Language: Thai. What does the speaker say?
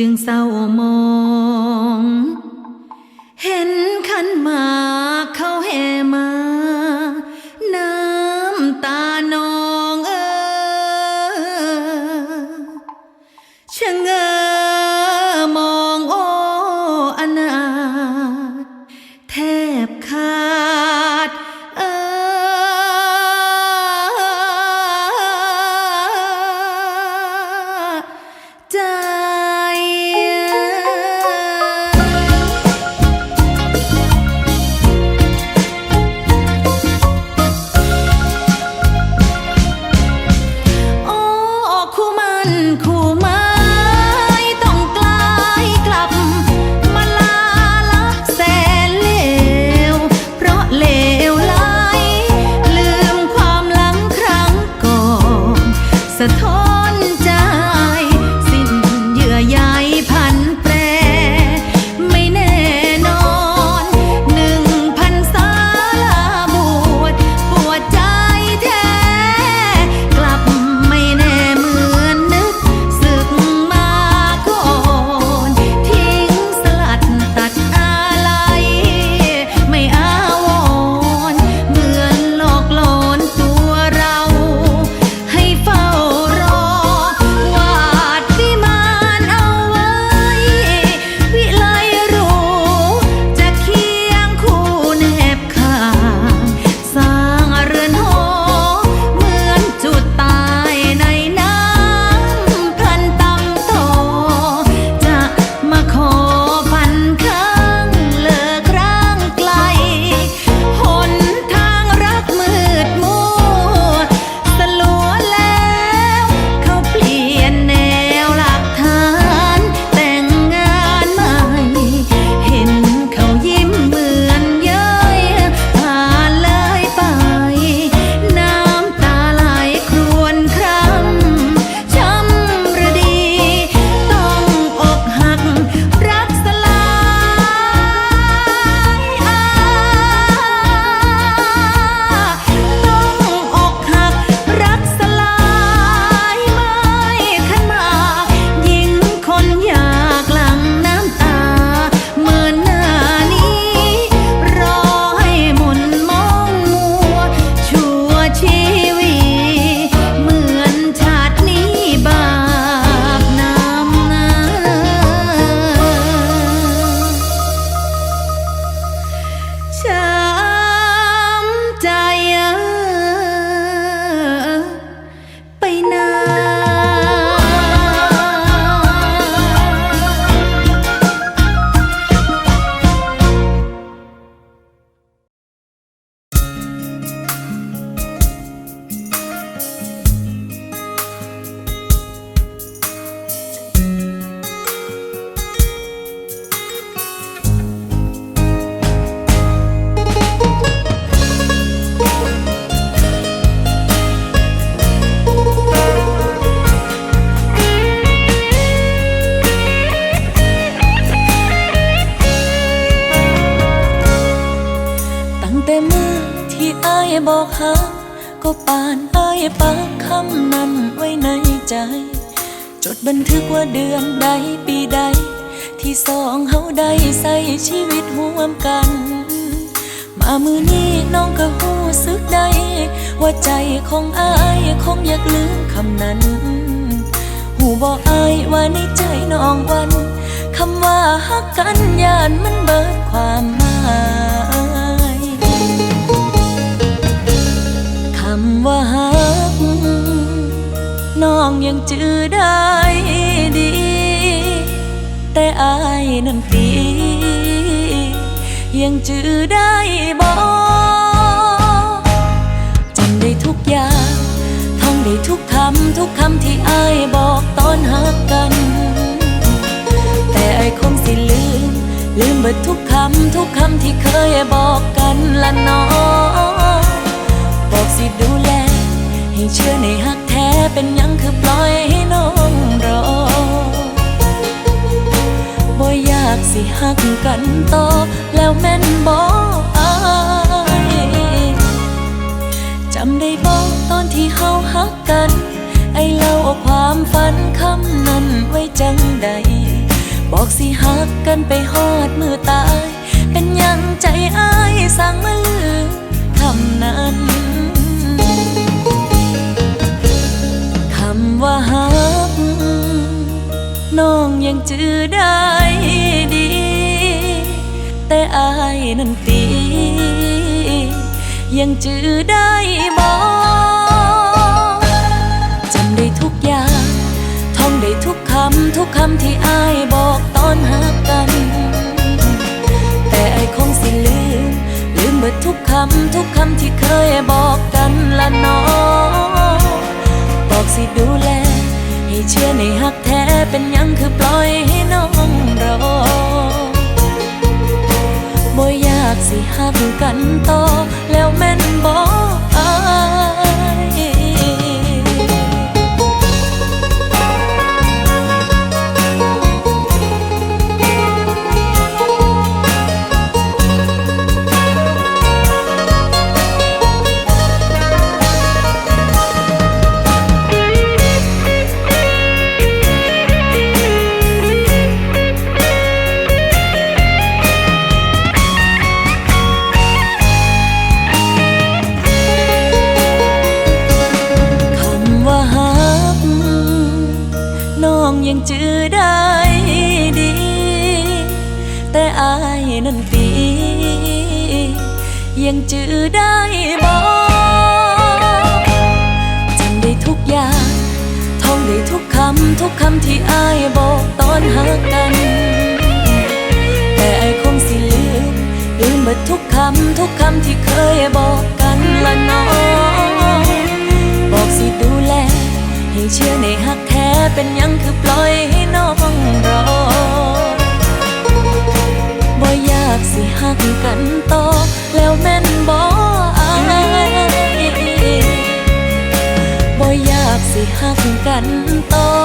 Chương 6 ก็ปานอายปากคำนั้นไว้ในใจ จดบันทึกว่าเดือนใดปีใด ที่สองเฮาได้ใส่ชีวิตร่วมกัน มามือนี้น้องก็หู้สึกได้ว่าใจของอายคงอยากลืมคำนั้น หูบอกอายว่าในใจน้องวันคำว่าฮักกันยานมันเบิดความหมายำว่าฮักน้องยังจือได้ดี แต่อายนั้นปียังจือได้บอกจำได้ทุกอย่างท่องได้ทุกคำทุกคำที่อายบอกตอนฮักกัน แต่ไอ้คงสิลืม ลืมเบิดทุกคำทุกคำที่เคยบอกกันละน้อง สิดูแล ให้เชื่อในฮักแท้เป็นยังคือปล่อยให้น้องรอบ่อยากสิฮักกันต่อแล้วแม่นบ่อายจำได้บ่ตอนที่เฮาฮักกัน ไอเล่าเอาความฝันคำนั้นไว้จังใด บอกสิฮักกันไปฮอดมือตาย เป็นยังใจอายสั่งมาลืมคำนั้นำว่าฮักน้องยังจือได้ดี แต่อายนั้นตี ยังจือได้บอกจำได้ทุกอย่างท่องได้ทุกคำ ทุกคำที่อายบอกตอนหักกัน แต่อายคงสิลืม ลืมเบิดทุกคำ ทุกคำที่เคยบอกกันละน้องบอกสิดู ให้เชื่อในหักแท้เป็นยังคือปล่อยให้น้องรอบ่อยากสิหักกันต่อ ยังจือได้บอกจำได้ทุกอย่างท่องได้ทุกคำ ทุกคำที่อายบอกตอนหักกัน แต่ไอายคงสิลืม ลืมเบิดทุกคำ ทุกคำที่เคยบอกกันละน้องบอกสิดูแล ให้เชื่อในหักแท้เป็นยังคือปล่อย สิหักกันต่อแล้วแม่นบ่อายบ่อยากสิหักกันต่อ